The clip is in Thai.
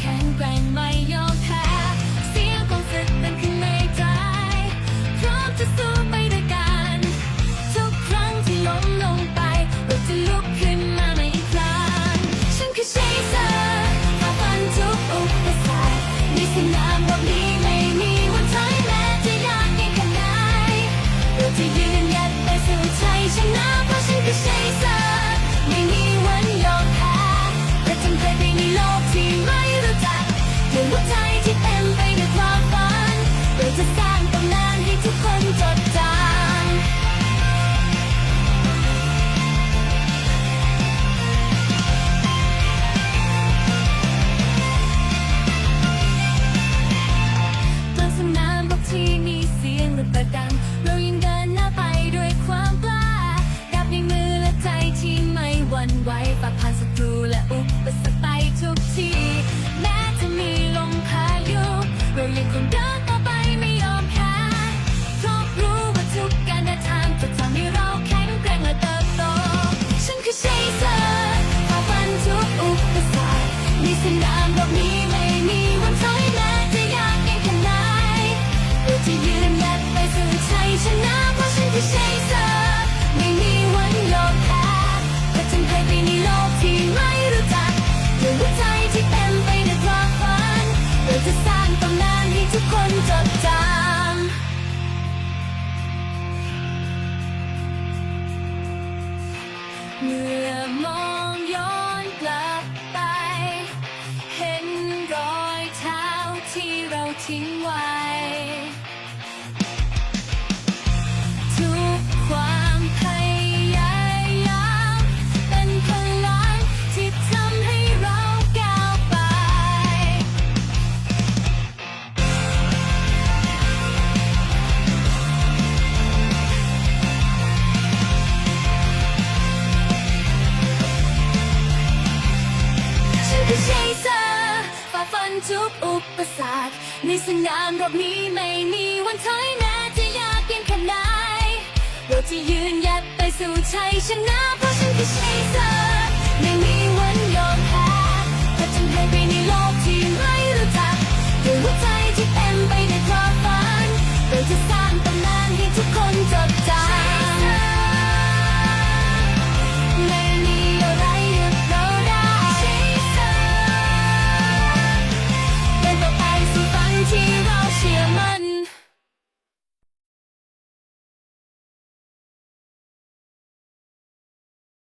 แข็งแกร่งไม่ยอมแพ้ งานแบบนี้ไม่มี ทุกอุปสรรคในสนามรบนี้ไม่มีวันถอยแน่จะยากเพียงแค่ไหนเราจะยืนยัดไปสู่ชัยชนะเพราะฉันคือเชเซอร์ไม่มีวัน